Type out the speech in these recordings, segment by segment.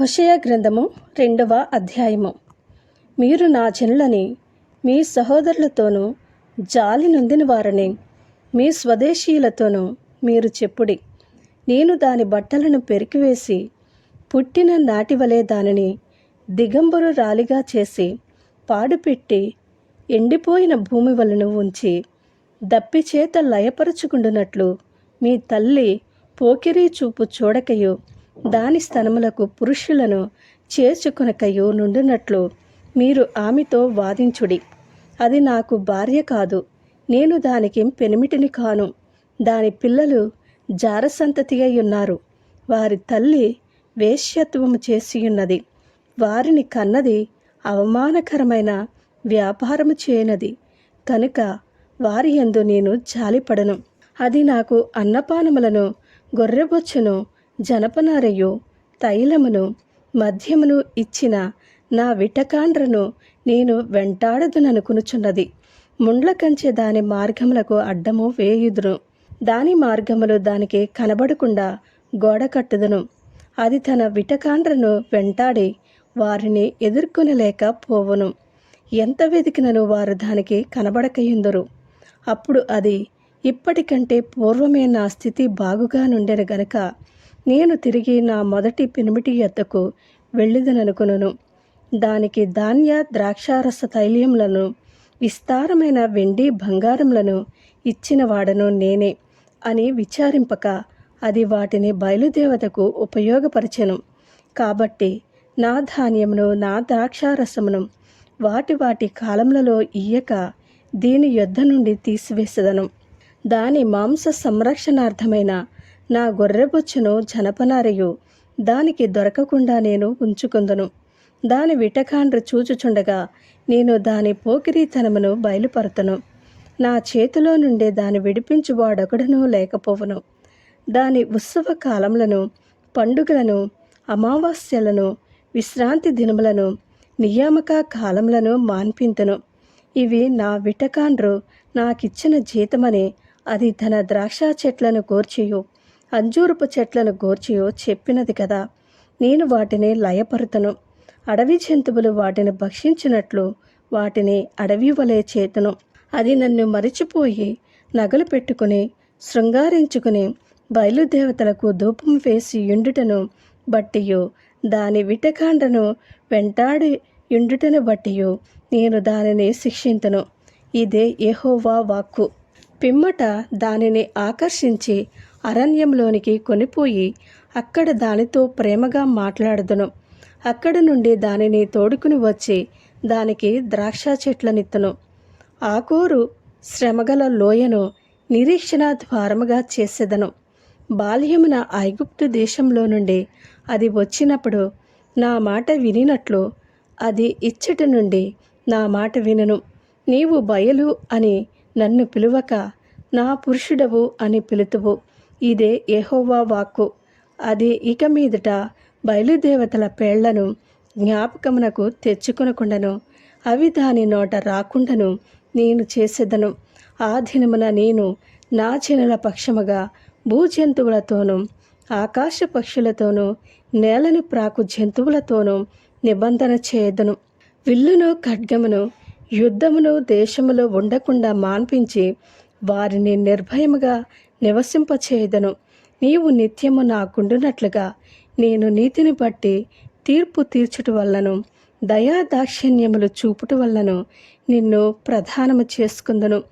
హుషయ గ్రంథము రెండవ అధ్యాయము. మీరు నా జనులని మీ సహోదరులతోనూ జాలి నొందిన వారని మీ స్వదేశీయులతోనూ మీరు చెప్పుడి. నేను దాని బట్టలను పెరికివేసి పుట్టిన నాటివలే దానిని దిగంబరు రాలిగా చేసి పాడుపెట్టి ఎండిపోయిన భూమి వలను ఉంచి దప్పిచేత లయపరుచుకుండునట్లు మీ తల్లి పోకిరీ చూపు చూడకయు. దాని స్థనములకు పురుషులను చేర్చుకొనకయు నుండునట్లు మీరు ఆమెతో వాదించుడి. అది నాకు భార్య కాదు. నేను దానికి పెనిమిటిని కాను. దాని పిల్లలు జారసంతతి అయి ఉన్నారు వారి తల్లి వేశ్యత్వము చేసియున్నది. వారిని కన్నది అవమానకరమైన వ్యాపారము చేయనది. కనుక వారి యందు నేను జాలిపడను. అది నాకు అన్నపానములను గొర్రెబొచ్చును జనపనారయు తైలమును మద్యమును ఇచ్చిన నా విటకాండ్రను నేను వెంటాడదుననుకునుచున్నది. ముండ్ల కంచె దాని మార్గములకు అడ్డము వేయుదును దాని మార్గములు దానికి కనబడకుండా గోడ కట్టుదును. అది తన విటకాండ్రను వెంటాడి వారిని ఎదుర్కొనలేక పోవును. ఎంత వెతికినను వారు దానికి కనబడకయుందురు. అప్పుడు అది ఇప్పటికంటే పూర్వమే నా స్థితి బాగుగా నుండెను గనుక నేను తిరిగి నా మొదటి పెనిమిటి ఎద్దకు వెళ్ళిదననుకును దానికి ధాన్య ద్రాక్షారస తైల్యములను విస్తారమైన వెండి బంగారములను ఇచ్చిన వాడను నేనే అని విచారింపక అది వాటిని బయలుదేవతకు ఉపయోగపరచెను. కాబట్టి నా ధాన్యమును నా ద్రాక్షారసమును వాటి వాటి కాలములలో ఇయ్యక దీని యుద్ధ నుండి తీసివేసదను. దాని మాంస సంరక్షణార్థమైన నా గొర్రెబొచ్చును జనపనారయు దానికి దొరకకుండా నేను ఉంచుకుందును. దాని విటకాండ్ర చూచుచుండగా నేను దాని పోకిరీతనమును బయలుపరతను. నా చేతిలో నుండే దాని విడిపించువాడొకడును లేకపోవును. దాని ఉత్సవ కాలములను పండుగలను అమావాస్యలను విశ్రాంతి దినములను నియామక కాలములను మాన్పింతను. ఇవి నా విటకాండ్రు నాకిచ్చిన జీతమని అది తన ద్రాక్ష చెట్లను కోర్చేయు అంజూరపు చెట్లను గోర్చియో చెప్పినది కదా. నేను వాటిని లయపరుతను. అడవి జంతువులు వాటిని భక్షించినట్లు వాటిని అడవి వలె చేతును. అది నన్ను మరిచిపోయి నగలు పెట్టుకుని శృంగారించుకుని బయలుదేవతలకు ధూపం వేసి యుండుటను బట్టియు దాని విటకాండను వెంటాడి యుండుటను బట్టియు నేను దానిని శిక్షించను ఇదే ఎహోవా వాక్కు. పిమ్మట దానిని ఆకర్షించి అరణ్యంలోనికి కొనిపోయి అక్కడ దానితో ప్రేమగా మాట్లాడుదును. అక్కడ నుండి దానిని తోడుకుని వచ్చి దానికి ద్రాక్ష చెట్లనిత్తును. ఆకోరు శ్రమగల లోయను నిరీక్షణ ద్వారముగా చేసేదను. బాల్యమున ఐగుప్తు దేశంలో నుండి అది వచ్చినప్పుడు నా మాట వినినట్లు అది ఇచ్చట నుండి నా మాట వినను. నీవు బయలు అని నన్ను పిలువక నా పురుషుడవు అని పిలుతువు. ఇదే ఏహోవా వాక్కు. అది ఇక మీదట బయలుదేవతల పేళ్ళను జ్ఞాపకమునకు తెచ్చుకొనకుండను. అవి దాని నోట రాకుండను నేను చేసేదను. ఆ దినమున నేను నా చెనుల పక్షముగా భూజంతువులతోనూ ఆకాశ పక్షులతోనూ నేలను ప్రాకు జంతువులతోనూ నిబంధన చేయదును. విల్లును ఖడ్గమును యుద్ధమును దేశములో ఉండకుండా మాన్పించి వారిని నిర్భయముగా నివసింపచేయదను. నీవు నిత్యము నాకుండునట్లుగా నేను నీతిని బట్టి తీర్పు తీర్చుట వల్లను దయా దాక్షిణ్యములు చూపుట వల్లను నిన్ను ప్రధానము చేసుకుందను.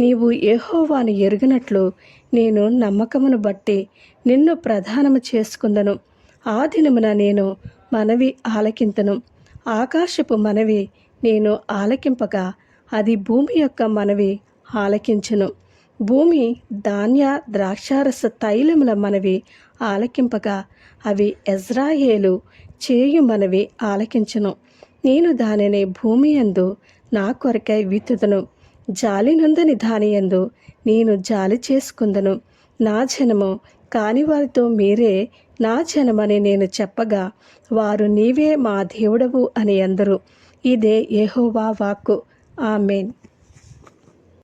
నీవు ఏహోవాని ఎరిగినట్లు నేను నమ్మకమును బట్టి నిన్ను ప్రధానము చేసుకుందను. ఆ దినమున నేను మనవి ఆలకింతను. ఆకాశపు మనవి నేను ఆలకింపగా అది భూమి యొక్క మనవి ఆలకించును. భూమి ధాన్య ద్రాక్షారస తైలముల మనవి ఆలకింపగా అవి ఎజ్రాయేలు చేయు మనవి ఆలకించను. నేను దానిని భూమి యందు నా కొరకై విత్తుదను. జాలినందని దాని యందు నేను జాలి చేసుకుందను. నా జనము కాని వారితో మీరే నా జనమని నేను చెప్పగా వారు నీవే మా దేవుడవు అని అందరు. ఇదే యెహోవా వాక్కు. ఆమెన్.